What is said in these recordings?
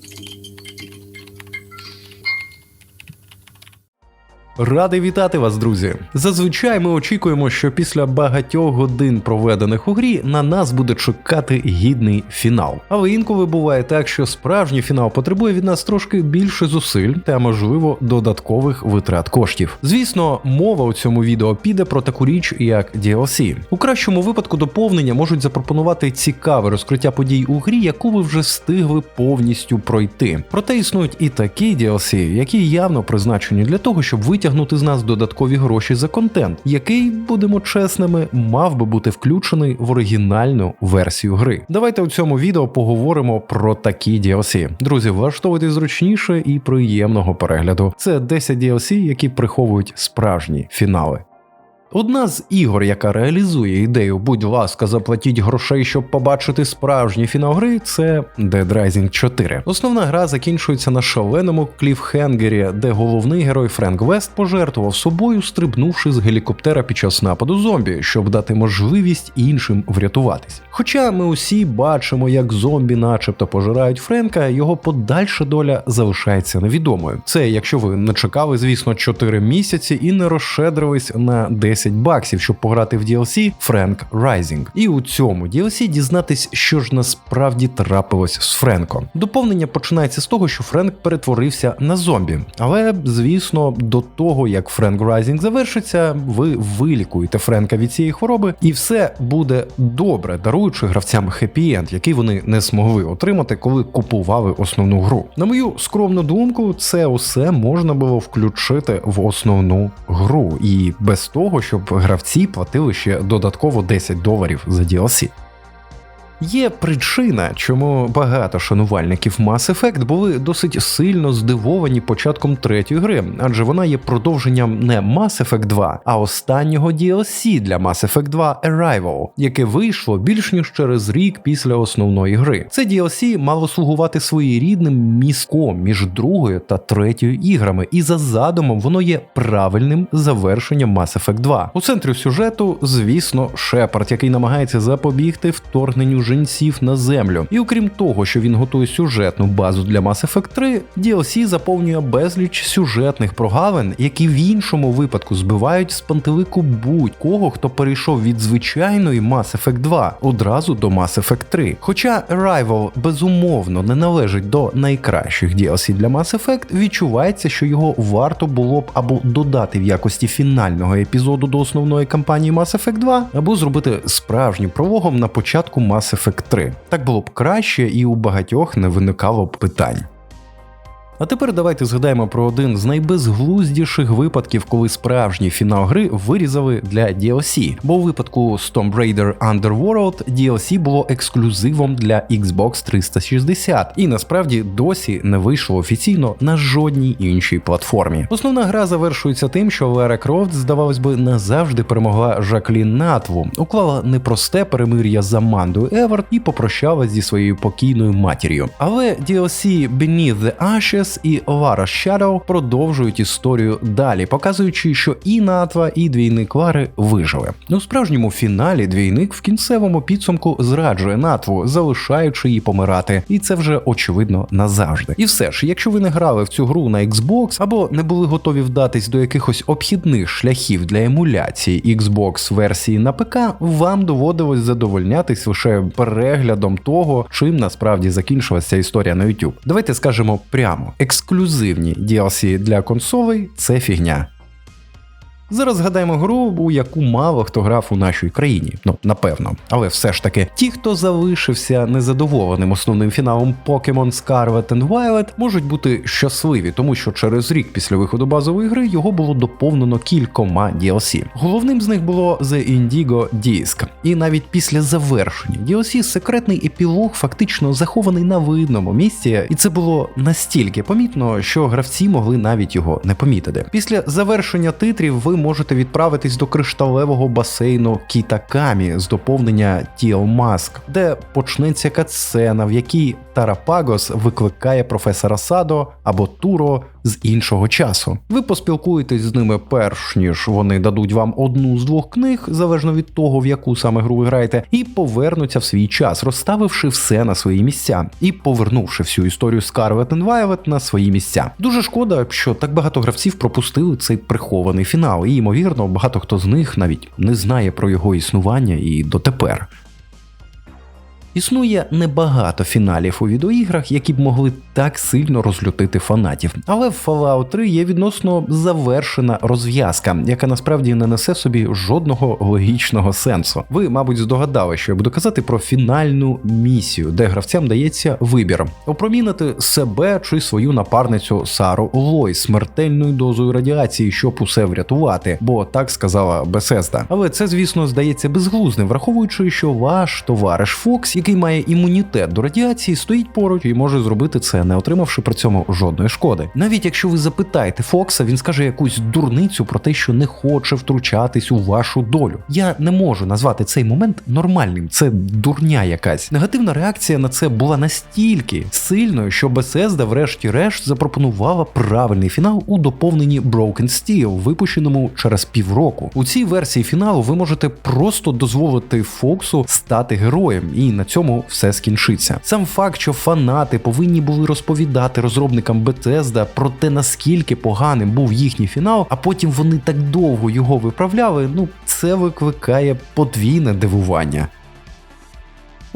Thank you. Радий вітати вас, друзі! Зазвичай ми очікуємо, що після багатьох годин проведених у грі на нас буде чекати гідний фінал. Але інколи буває так, що справжній фінал потребує від нас трошки більше зусиль та, можливо, додаткових витрат коштів. Звісно, мова у цьому відео піде про таку річ, як DLC. У кращому випадку доповнення можуть запропонувати цікаве розкриття подій у грі, яку ви вже встигли повністю пройти. Проте існують і такі DLC, які явно призначені для того, щоб витягнути витягнути з нас додаткові гроші за контент, який, будемо чесними, мав би бути включений в оригінальну версію гри. Давайте у цьому відео поговоримо про такі DLC. Друзі, влаштовуйте зручніше і приємного перегляду. Це 10 DLC, які приховують справжні фінали. Одна з ігор, яка реалізує ідею, будь ласка, заплатіть грошей, щоб побачити справжній фінал гри, це Dead Rising 4. Основна гра закінчується на шаленому кліфхенгері, де головний герой Френк Вест пожертвував собою, стрибнувши з гелікоптера під час нападу зомбі, щоб дати можливість іншим врятуватись. Хоча ми усі бачимо, як зомбі, начебто, пожирають Френка, його подальша доля залишається невідомою. Це якщо ви не чекали, звісно, 4 місяці і не розшедрились на 10 10 баксів, щоб пограти в DLC Frank Rising. І у цьому DLC дізнатись, що ж насправді трапилось з Френком. Доповнення починається з того, що Френк перетворився на зомбі. Але, звісно, до того як Френк Rising завершиться, ви вилікуєте Френка від цієї хвороби, і все буде добре, даруючи гравцям хеппі-енд, який вони не змогли отримати, коли купували основну гру. На мою скромну думку, це усе можна було включити в основну гру, і без того, щоб гравці платили ще додатково 10 доларів за DLC. Є причина, чому багато шанувальників Mass Effect були досить сильно здивовані початком третьої гри, адже вона є продовженням не Mass Effect 2, а останнього DLC для Mass Effect 2 Arrival, яке вийшло більш ніж через рік після основної гри. Це DLC мало слугувати своєрідним міском між другою та третьою іграми, і за задумом воно є правильним завершенням Mass Effect 2. У центрі сюжету, звісно, Шепард, який намагається запобігти вторгненню женців на землю. І окрім того, що він готує сюжетну базу для Mass Effect 3, DLC заповнює безліч сюжетних прогалин, які в іншому випадку збивають з пантелику будь-кого, хто перейшов від звичайної Mass Effect 2 одразу до Mass Effect 3. Хоча Arrival безумовно не належить до найкращих DLC для Mass Effect, відчувається, що його варто було б або додати в якості фінального епізоду до основної кампанії Mass Effect 2, або зробити справжнім прологом на початку Mass Effect 3. Так було б краще, і у багатьох не виникало б питань. А тепер давайте згадаємо про один з найбезглуздіших випадків, коли справжній фінал гри вирізали для DLC. Бо у випадку з Tomb Raider Underworld DLC було ексклюзивом для Xbox 360 і насправді досі не вийшло офіційно на жодній іншій платформі. Основна гра завершується тим, що Лера Крофт, здавалось би, назавжди перемогла Жаклін Натву, уклала непросте перемир'я з Амандою Еверт і попрощалась зі своєю покійною матір'ю. Але DLC Beneath the Ashes Ес і Лара Shadow продовжують історію далі, показуючи, що і Натва, і двійник Лари вижили. У справжньому фіналі двійник в кінцевому підсумку зраджує Натву, залишаючи її помирати, і це вже очевидно назавжди. І все ж, якщо ви не грали в цю гру на Xbox або не були готові вдатись до якихось обхідних шляхів для емуляції Xbox версії на ПК, вам доводилось задовольнятись лише переглядом того, чим насправді закінчилася історія на YouTube. Давайте скажемо прямо ексклюзивні DLC для консолей це фігня. Зараз згадаємо гру, у яку мало хто грав у нашій країні. Ну, напевно. Але все ж таки, ті, хто залишився незадоволеним основним фіналом Pokemon Scarlet and Violet, можуть бути щасливі, тому що через рік після виходу базової гри його було доповнено кількома DLC. Головним з них було The Indigo Disc. І навіть після завершення DLC секретний епілог фактично захований на видному місці, і це було настільки помітно, що гравці могли навіть його не помітити. Після завершення титрів ви можете відправитись до кришталевого басейну Кітакамі з доповнення Тіл Маск, де почнеться катсцена, в якій Тарапагос викликає професора Садо або Туро з іншого часу. Ви поспілкуєтесь з ними перш ніж вони дадуть вам одну з двох книг, залежно від того, в яку саме гру ви граєте, і повернуться в свій час, розставивши все на свої місця і повернувши всю історію Scarlet and Violet на свої місця. Дуже шкода, що так багато гравців пропустили цей прихований фінал, і ймовірно, багато хто з них навіть не знає про його існування і дотепер. Існує небагато фіналів у відеоіграх, які б могли так сильно розлютити фанатів. Але в Fallout 3 є відносно завершена розв'язка, яка насправді не несе собі жодного логічного сенсу. Ви, мабуть, здогадали, що я буду казати про фінальну місію, де гравцям дається вибір опромінити себе чи свою напарницю Сару Лой смертельною дозою радіації, щоб усе врятувати, бо так сказала Бесезда. Але це, звісно, здається безглузним, враховуючи, що ваш товариш Фокс, який має імунітет до радіації, стоїть поруч і може зробити це, не отримавши при цьому жодної шкоди. Навіть якщо ви запитаєте Фокса, він скаже якусь дурницю про те, що не хоче втручатись у вашу долю. Я не можу назвати цей момент нормальним. Це дурня якась. Негативна реакція на це була настільки сильною, що Bethesda врешті-решт запропонувала правильний фінал у доповненні Broken Steel, випущеному через півроку. У цій версії фіналу ви можете просто дозволити Фоксу стати героєм, і на цьому все скінчиться. Сам факт, що фанати повинні були розповідати розробникам Bethesda про те, наскільки поганим був їхній фінал, а потім вони так довго його виправляли. Ну це викликає подвійне дивування.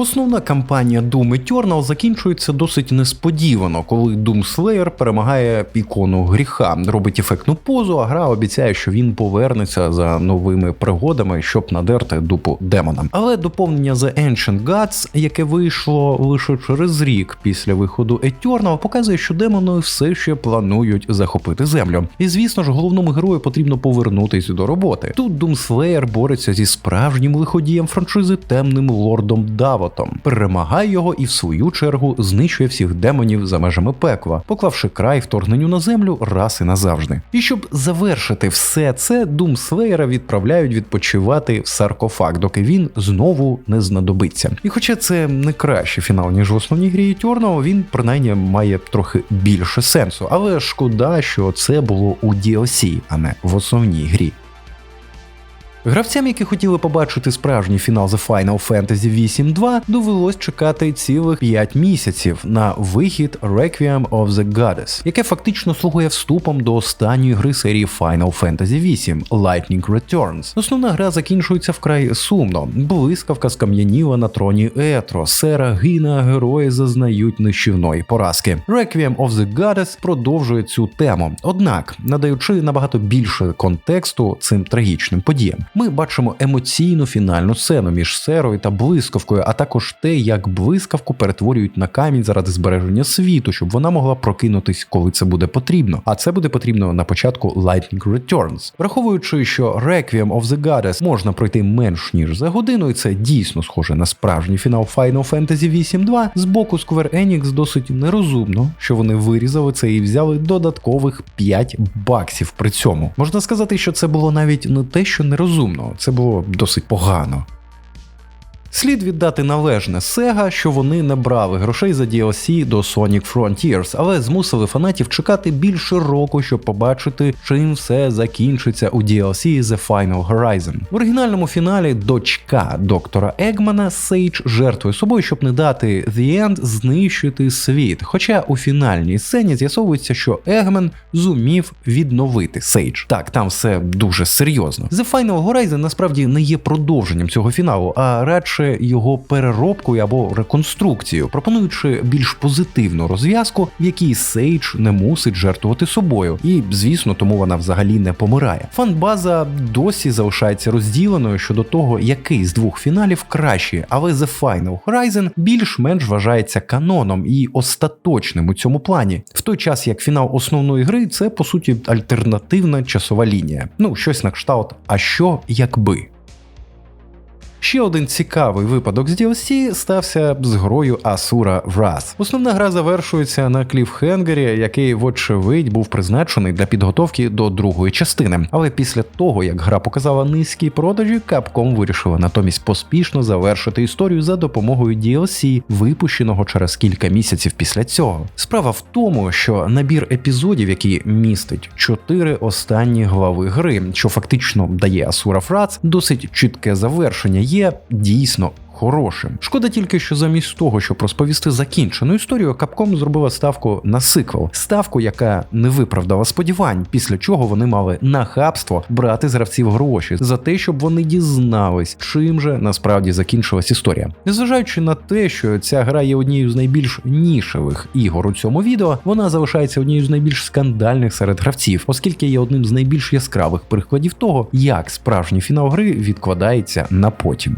Основна кампанія Doom Eternal закінчується досить несподівано, коли Doom Slayer перемагає ікону гріха, робить ефектну позу, а гра обіцяє, що він повернеться за новими пригодами, щоб надерти дупу демонам. Але доповнення The Ancient Gods, яке вийшло лише через рік після виходу Eternal, показує, що демони все ще планують захопити землю. І звісно ж, головному герою потрібно повернутися до роботи. Тут Doom Slayer бореться зі справжнім лиходієм франшизи темним лордом Даво. Воротом, перемагає його і в свою чергу знищує всіх демонів за межами пекла, поклавши край вторгненню на землю раз і назавжди. І щоб завершити все це, Дум Слеєра відправляють відпочивати в саркофаг, доки він знову не знадобиться. І хоча це не кращий фінал, ніж в основній грі Eternal, він принаймні має трохи більше сенсу. Але шкода, що це було у DLC, а не в основній грі. Гравцям, які хотіли побачити справжній фінал The Final Fantasy VIII 2, довелось чекати цілих 5 місяців на вихід Requiem of the Goddess, яке фактично слугує вступом до останньої гри серії Final Fantasy VIII Lightning Returns. Основна гра закінчується вкрай сумно. Блискавка скам'яніла на троні Етро, сера гине, а герої зазнають нищівної поразки. Requiem of the Goddess продовжує цю тему, однак надаючи набагато більше контексту цим трагічним подіям. Ми бачимо емоційну фінальну сцену між серою та блискавкою, а також те, як блискавку перетворюють на камінь заради збереження світу, щоб вона могла прокинутись, коли це буде потрібно. А це буде потрібно на початку Lightning Returns. Враховуючи, що Requiem of the Goddess можна пройти менш ніж за годину, і це дійсно схоже на справжній фінал Final Fantasy VIII 2, з боку Square Enix досить нерозумно, що вони вирізали це і взяли додаткових 5 баксів при цьому. Можна сказати, що це було навіть не те, що нерозумно розумно, це було досить погано. Слід віддати належне Sega, що вони не брали грошей за DLC до Sonic Frontiers, але змусили фанатів чекати більше року, щоб побачити, чим все закінчиться у DLC The Final Horizon. В оригінальному фіналі дочка доктора Егмана Сейдж жертвує собою, щоб не дати The End знищити світ. Хоча у фінальній сцені з'ясовується, що Егман зумів відновити Сейдж. Так, там все дуже серйозно. The Final Horizon насправді не є продовженням цього фіналу, а радше його переробкою або реконструкцією, пропонуючи більш позитивну розв'язку, в якій Сейдж не мусить жертвувати собою, і звісно, тому вона взагалі не помирає. Фанбаза досі залишається розділеною щодо того, який з двох фіналів кращий, але The Final Horizon більш-менш вважається каноном і остаточним у цьому плані, в той час як фінал основної гри це по суті альтернативна часова лінія. Ну щось на кшталт, а що якби. Ще один цікавий випадок з DLC стався з грою Asura Wrath. Основна гра завершується на кліфхенгері, який, вочевидь, був призначений для підготовки до другої частини. Але після того, як гра показала низькі продажі, Capcom вирішила натомість поспішно завершити історію за допомогою DLC, випущеного через кілька місяців після цього. Справа в тому, що набір епізодів, який містить чотири останні глави гри, що фактично дає Asura Wrath, досить чітке завершення, є дійсно. Хорошим. Шкода тільки, що замість того, щоб розповісти закінчену історію, Capcom зробила ставку на сиквел, ставку, яка не виправдала сподівань, після чого вони мали нахабство брати з гравців гроші за те, щоб вони дізнались, чим же насправді закінчилась історія. Незважаючи на те, що ця гра є однією з найбільш нішевих ігор у цьому відео, вона залишається однією з найбільш скандальних серед гравців, оскільки є одним з найбільш яскравих прикладів того, як справжній фінал гри відкладається на потім.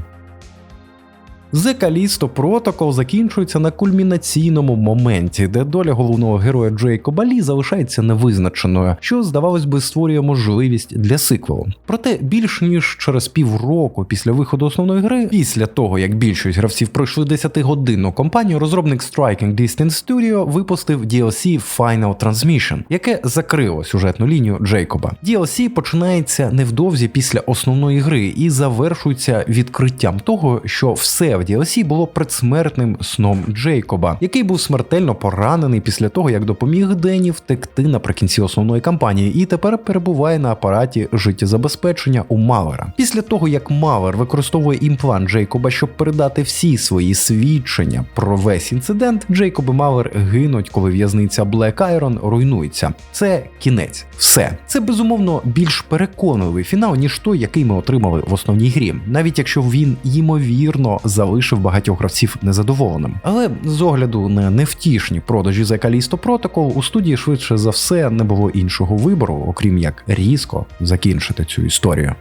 The Callisto Protocol закінчується на кульмінаційному моменті, де доля головного героя Джейкоба Лі залишається невизначеною, що, здавалось би, створює можливість для сиквелу. Проте більш ніж через півроку після виходу основної гри, після того як більшість гравців пройшли 10-годинну кампанію, розробник Striking Distance Studio випустив DLC Final Transmission, яке закрило сюжетну лінію Джейкоба. DLC починається невдовзі після основної гри і завершується відкриттям того, що все в DLC було предсмертним сном Джейкоба, який був смертельно поранений після того, як допоміг Дені втекти наприкінці основної кампанії, і тепер перебуває на апараті життєзабезпечення у Малера. Після того, як Малер використовує імплант Джейкоба, щоб передати всі свої свідчення про весь інцидент, Джейкоб і Малер гинуть, коли в'язниця Black Iron руйнується. Це кінець. Все. Це безумовно більш переконливий фінал, ніж той, який ми отримали в основній грі, навіть якщо він ймовірно залишив багатьох гравців незадоволеним. Але з огляду на невтішні продажі за Callisto Protocol, у студії швидше за все не було іншого вибору, окрім як різко закінчити цю історію.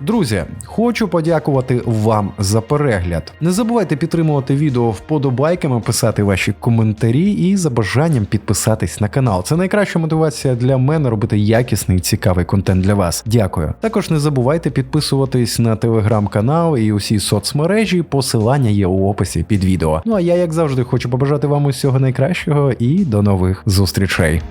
Друзі, хочу подякувати вам за перегляд. Не забувайте підтримувати відео вподобайками, писати ваші коментарі і за бажанням підписатись на канал. Це найкраща мотивація для мене робити якісний цікавий контент для вас. Дякую. Також не забувайте підписуватись на телеграм-канал і усі соцмережі. Посилання є у описі під відео. Ну а я, як завжди, хочу побажати вам усього найкращого і до нових зустрічей.